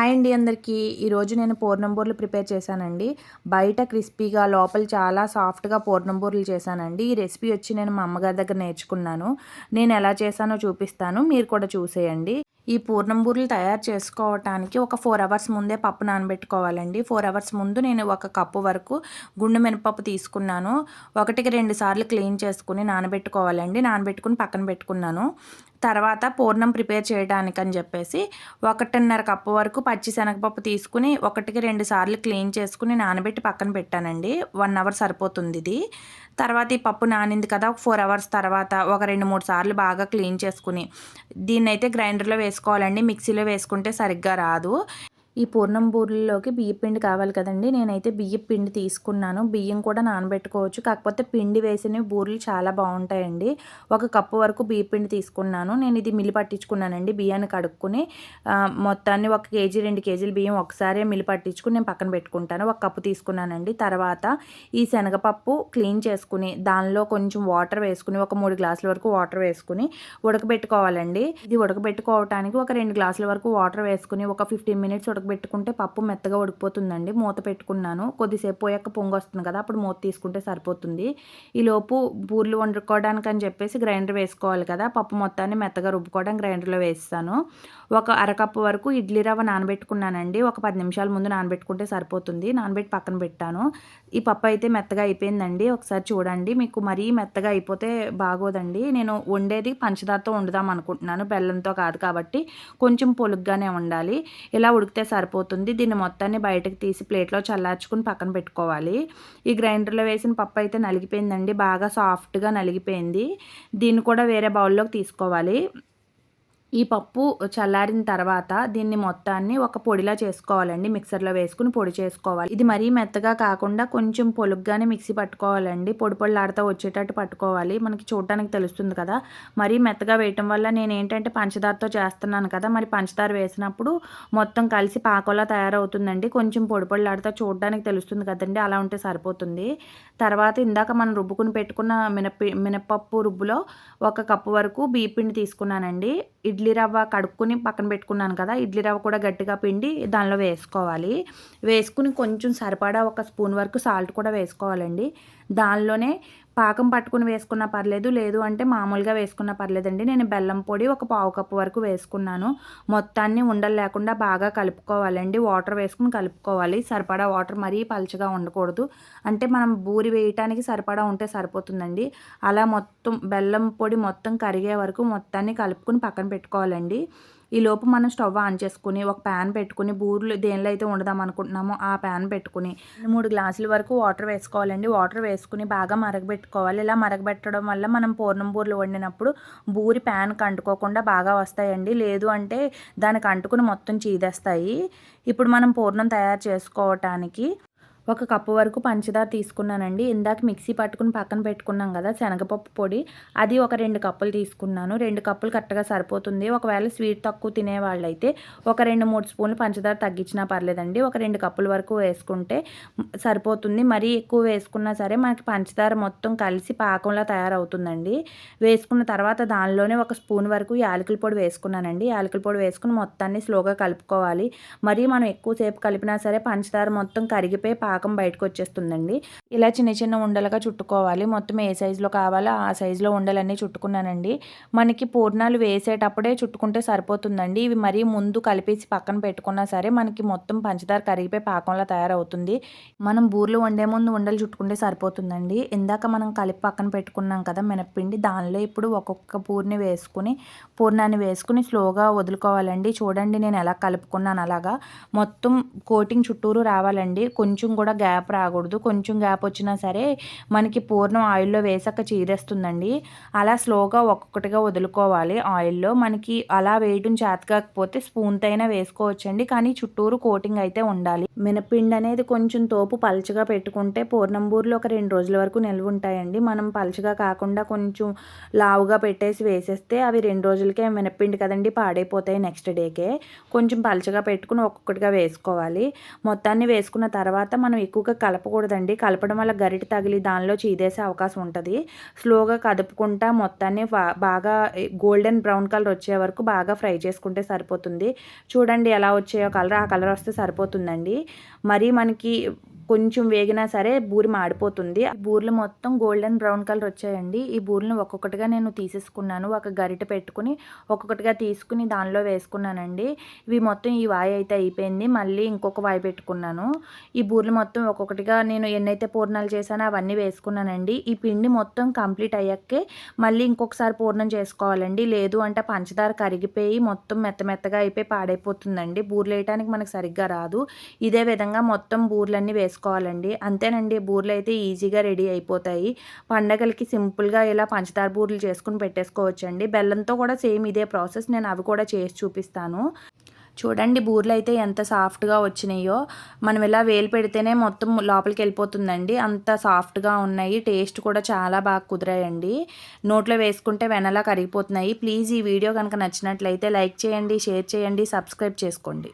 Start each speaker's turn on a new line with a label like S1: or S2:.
S1: Hi అండి అందరికీ. ఈరోజు నేను పూర్ణంబూర్లు ప్రిపేర్ చేశానండి. బయట క్రిస్పీగా లోపల చాలా సాఫ్ట్గా పూర్ణంబూర్లు చేశానండి. ఈ రెసిపీ వచ్చి నేను మా అమ్మగారి దగ్గర నేర్చుకున్నాను. నేను ఎలా చేశానో చూపిస్తాను. మీరు కూడా చూసేయండి. ఈ పూర్ణంబూర్లు తయారు చేసుకోవటానికి ఒక ఫోర్ అవర్స్ ముందే పప్పు నానబెట్టుకోవాలండి. ఫోర్ అవర్స్ ముందు నేను ఒక కప్పు వరకు గుండు మినపప్పు తీసుకున్నాను. ఒకటికి రెండు సార్లు క్లీన్ చేసుకుని నానబెట్టుకోవాలండి. నానబెట్టుకుని పక్కన పెట్టుకున్నాను. తర్వాత పూర్ణం ప్రిపేర్ చేయడానికి అని చెప్పేసి ఒకటిన్నర కప్పు వరకు పచ్చి శనగపప్పు తీసుకుని ఒకటికి రెండు సార్లు క్లీన్ చేసుకుని నానబెట్టి పక్కన పెట్టానండి. వన్ అవర్ సరిపోతుంది ఇది. తర్వాత ఈ పప్పు నానింది కదా ఒక ఫోర్ అవర్స్ తర్వాత ఒక రెండు మూడు సార్లు బాగా క్లీన్ చేసుకుని దీన్ని అయితే గ్రైండర్లో వేసుకోవాలండి. మిక్సీలో వేసుకుంటే సరిగ్గా రాదు. ఈ పూర్ణం బూరెల్లోకి బియ్య పిండి కావాలి కదండి. నేనైతే బియ్య పిండి తీసుకున్నాను. బియ్యం కూడా నానబెట్టుకోవచ్చు. కాకపోతే పిండి వేసిన బూరెలు చాలా బాగుంటాయండి. ఒక కప్పు వరకు బియ్య పిండి తీసుకున్నాను. నేను ఇది మిల్లి పట్టించుకున్నానండి బియ్యాన్ని కడుక్కుని. మొత్తాన్ని ఒక కేజీ రెండు కేజీలు బియ్యం ఒకసారి మిల్లి పట్టించుకుని నేను పక్కన పెట్టుకుంటాను. ఒక కప్పు తీసుకున్నానండి. తర్వాత ఈ శనగపప్పు క్లీన్ చేసుకుని దానిలో కొంచెం వాటర్ వేసుకుని ఒక మూడు గ్లాసుల వరకు వాటర్ వేసుకుని ఉడకబెట్టుకోవాలండి. ఇది ఉడకబెట్టుకోవటానికి ఒక రెండు గ్లాసుల వరకు వాటర్ వేసుకుని ఒక ఫిఫ్టీన్ మినిట్స్ ఉడక పెట్టుకుంటే పప్పు మెత్తగా ఉడికిపోతుందండి. మూత పెట్టుకున్నాను. కొద్దిసేపు పోయాక పొంగు వస్తుంది కదా అప్పుడు మూత తీసుకుంటే సరిపోతుంది. ఈలోపు బూర్లు వండుకోవడానికి అని చెప్పేసి గ్రైండర్ వేసుకోవాలి కదా పప్పు మొత్తాన్ని మెత్తగా రుబ్బుకోవడం గ్రైండర్లో వేస్తాను. ఒక అరకప్పు వరకు ఇడ్లీ రవ్వ నానబెట్టుకున్నానండి. ఒక పది నిమిషాల ముందు నానబెట్టుకుంటే సరిపోతుంది. నానబెట్టి పక్కన పెట్టాను. ఈ పప్పు అయితే మెత్తగా అయిపోయిందండి. ఒకసారి చూడండి. మీకు మరీ మెత్తగా అయిపోతే బాగోదండి. నేను వండేది పంచదారతో వండుదాం అనుకుంటున్నాను. బెల్లంతో కాదు కాబట్టి కొంచెం పొలుగ్గానే ఉండాలి. ఇలా ఉడికితే సరిపోతుంది. దీన్ని మొత్తాన్ని బయటకు తీసి ప్లేట్లో చల్లార్చుకుని పక్కన పెట్టుకోవాలి. ఈ గ్రైండర్లో వేసిన పప్పు అయితే నలిగిపోయిందండి. బాగా సాఫ్ట్గా నలిగిపోయింది. దీన్ని కూడా వేరే బౌల్లోకి తీసుకోవాలి. ఈ పప్పు చల్లారిన తర్వాత దీన్ని మొత్తాన్ని ఒక పొడిలా చేసుకోవాలండి. మిక్సర్లో వేసుకుని పొడి చేసుకోవాలి. ఇది మరీ మెత్తగా కాకుండా కొంచెం పొలుగ్గానే మిక్సీ పట్టుకోవాలండి. పొడి పొడిలాడుతూ వచ్చేటట్టు పట్టుకోవాలి. మనకి చూడటానికి తెలుస్తుంది కదా. మరీ మెత్తగా వేయటం వల్ల నేను ఏంటంటే పంచదారతో చేస్తున్నాను కదా. మరి పంచదార వేసినప్పుడు మొత్తం కలిసి పాకోలా తయారవుతుందండి. కొంచెం పొడి పొడిలాడుతూ చూడడానికి తెలుస్తుంది కదండి. అలా ఉంటే సరిపోతుంది. తర్వాత ఇందాక మనం రుబ్బుకుని పెట్టుకున్న మినప్పి మినపప్పు రుబ్బులో ఒక కప్పు వరకు బీపిండి తీసుకున్నానండి. ఇడ్లీ రవ్వ కడుక్కుని పక్కన పెట్టుకున్నాను కదా ఇడ్లీ రవ్వ కూడా గట్టిగా పిండి దానిలో వేసుకోవాలి. వేసుకుని కొంచెం సరిపడా ఒక స్పూన్ వరకు సాల్ట్ కూడా వేసుకోవాలండి. దానిలోనే పాకం పట్టుకుని వేసుకున్నా పర్లేదు లేదు అంటే మామూలుగా వేసుకున్నా పర్లేదండి. నేను బెల్లం పొడి ఒక పావు కప్పు వరకు వేసుకున్నాను. మొత్తాన్ని ఉండలు లేకుండా బాగా కలుపుకోవాలండి. వాటర్ వేసుకుని కలుపుకోవాలి. సరిపడా వాటర్ మరీ పలుచగా ఉండకూడదు. అంటే మనం బూరి వేయటానికి సరిపడా ఉంటే సరిపోతుందండి. అలా మొత్తం బెల్లం పొడి మొత్తం కరిగే వరకు మొత్తాన్ని కలుపుకుని పక్కన పెట్టుకోవాలండి. ఈ లోపు మనం స్టవ్ ఆన్ చేసుకుని ఒక ప్యాన్ పెట్టుకుని బూరెలు దేనిలో అయితే వండుదాం అనుకుంటున్నామో ఆ ప్యాన్ పెట్టుకుని మూడు గ్లాసుల వరకు వాటర్ వేసుకోవాలండి. వాటర్ వేసుకుని బాగా మరగబెట్టుకోవాలి. ఇలా మరగబెట్టడం వల్ల మనం పూర్ణం బూరెలు వండినప్పుడు బూరి ప్యాన్కి అంటుకోకుండా బాగా వస్తాయండి. లేదు అంటే దానికి అంటుకుని మొత్తం చీదేస్తాయి. ఇప్పుడు మనం పూర్ణం తయారు చేసుకోవటానికి ఒక కప్పు వరకు పంచదార తీసుకున్నానండి. ఇందాక మిక్సీ పట్టుకుని పక్కన పెట్టుకున్నాం కదా శనగపప్పు పొడి. అది ఒక రెండు కప్పులు తీసుకున్నాను. రెండు కప్పులు కరెక్ట్గా సరిపోతుంది. ఒకవేళ స్వీట్ తక్కువ తినే వాళ్ళైతే ఒక రెండు మూడు స్పూన్లు పంచదార తగ్గించినా పర్లేదండి. ఒక రెండు కప్పుల వరకు వేసుకుంటే సరిపోతుంది. మరీ ఎక్కువ వేసుకున్నా సరే మనకి పంచదార మొత్తం కలిసి పాకంలా తయారవుతుందండి. వేసుకున్న తర్వాత దానిలోనే ఒక స్పూన్ వరకు యాలకుల పొడి వేసుకున్నానండి. యాలకుల పొడి వేసుకుని మొత్తాన్ని స్లోగా కలుపుకోవాలి. మరీ మనం ఎక్కువసేపు కలిపినా సరే పంచదార మొత్తం కరిగిపోయి పాక పాకం బయటకు వచ్చేస్తుందండి ఇలా చిన్న చిన్న ఉండలుగా చుట్టుకోవాలి. మొత్తం ఏ సైజులో కావాలో ఆ సైజులో ఉండలన్నీ చుట్టుకున్నానండి. మనకి పూర్ణాలు వేసేటప్పుడే చుట్టుకుంటే సరిపోతుందండి. ఇవి మరీ ముందు కలిపేసి పక్కన పెట్టుకున్నా సరే మనకి మొత్తం పంచదార కరిగిపోయి పాకంలో తయారవుతుంది. మనం బూర్లు వండే ముందు ఉండలు చుట్టుకుంటే సరిపోతుందండి. ఇందాక మనం కలిపి పక్కన పెట్టుకున్నాం కదా మినప్పిండి దానిలో ఇప్పుడు ఒక్కొక్క పూర్ని వేసుకుని పూర్ణాన్ని వేసుకుని స్లోగా వదులుకోవాలండి. చూడండి నేను ఎలా కలుపుకున్నాను అలాగా. మొత్తం కోటింగ్ చుట్టూరు రావాలండి. కొంచెం కూడా గ్యాప్ రాకూడదు. కొంచెం గ్యాప్ వచ్చినా సరే మనకి పూర్ణం ఆయిల్లో వేసాక చీరేస్తుందండి. అలా స్లోగా ఒక్కొక్కటిగా వదులుకోవాలి ఆయిల్లో. మనకి అలా వేయడం చేత కాకపోతే స్పూన్తో అయినా వేసుకోవచ్చండి. కానీ చుట్టూరు కోటింగ్ అయితే ఉండాలి. మినపిండి అనేది కొంచెం తోపు పలచగా పెట్టుకుంటే పూర్ణంబూర్లు ఒక రెండు రోజుల వరకు నిల్వ ఉంటాయండి. మనం పలచగా కాకుండా కొంచెం లావుగా పెట్టేసి వేసేస్తే అవి రెండు రోజులకే మినపిండి కదండి పాడైపోతాయి నెక్స్ట్ డేకే. కొంచెం పలచగా పెట్టుకుని ఒక్కొక్కటిగా వేసుకోవాలి. మొత్తాన్ని వేసుకున్న తర్వాత మనం మనం ఎక్కువగా కలపకూడదండి. కలపడం వల్ల గరిట తగిలి దానిలో చీదేసే అవకాశం ఉంటుంది. స్లోగా కదుపుకుంటా మొత్తాన్ని బాగా గోల్డెన్ బ్రౌన్ కలర్ వచ్చే వరకు బాగా ఫ్రై చేసుకుంటే సరిపోతుంది. చూడండి ఎలా వచ్చాయో కలర్ ఆ కలర్ వస్తే సరిపోతుందండి. మరి మనకి కొంచెం వేగినా సరే బూరి మాడిపోతుంది. బూరెలు మొత్తం గోల్డెన్ బ్రౌన్ కలర్ వచ్చాయండి. ఈ బూరెలను ఒక్కొక్కటిగా నేను తీసేసుకున్నాను. ఒక గరిటె పెట్టుకుని ఒక్కొక్కటిగా తీసుకుని దానిలో వేసుకున్నానండి. ఇవి మొత్తం ఈ వాయి అయితే అయిపోయింది. మళ్ళీ ఇంకొక వాయి పెట్టుకున్నాను. ఈ బూరెలు మొత్తం ఒక్కొక్కటిగా నేను ఎన్నైతే పూర్ణాలు చేశానో అవన్నీ వేసుకున్నానండి. ఈ పిండి మొత్తం కంప్లీట్ అయ్యాకే మళ్ళీ ఇంకొకసారి పూర్ణం చేసుకోవాలండి. లేదు అంటే పంచదార కరిగిపోయి మొత్తం మెత్త మెత్తగా అయిపోయి పాడైపోతుందండి. బూరెలు వేయడానికి మనకు సరిగ్గా రాదు. ఇదే విధంగా మొత్తం బూరెలన్నీ చేసుకోవాలండి. అంతేనండి బూరెలు అయితే ఈజీగా రెడీ అయిపోతాయి. పండగలకి సింపుల్గా ఇలా పంచదార బూరెలు చేసుకుని పెట్టేసుకోవచ్చండి. బెల్లంతో కూడా సేమ్ ఇదే ప్రాసెస్ నేను అవి కూడా చేసి చూపిస్తాను. చూడండి బూరెలు అయితే ఎంత సాఫ్ట్గా వచ్చినాయో. మనం ఇలా వేలు పెడితేనే మొత్తం లోపలికి వెళ్ళిపోతుందండి. అంత సాఫ్ట్గా ఉన్నాయి. టేస్ట్ కూడా చాలా బాగా కుదిరాయండి. నోట్లో వేసుకుంటే వెనలా కరిగిపోతున్నాయి. ప్లీజ్ ఈ వీడియో కనుక నచ్చినట్లయితే లైక్ చేయండి షేర్ చేయండి సబ్స్క్రైబ్ చేసుకోండి.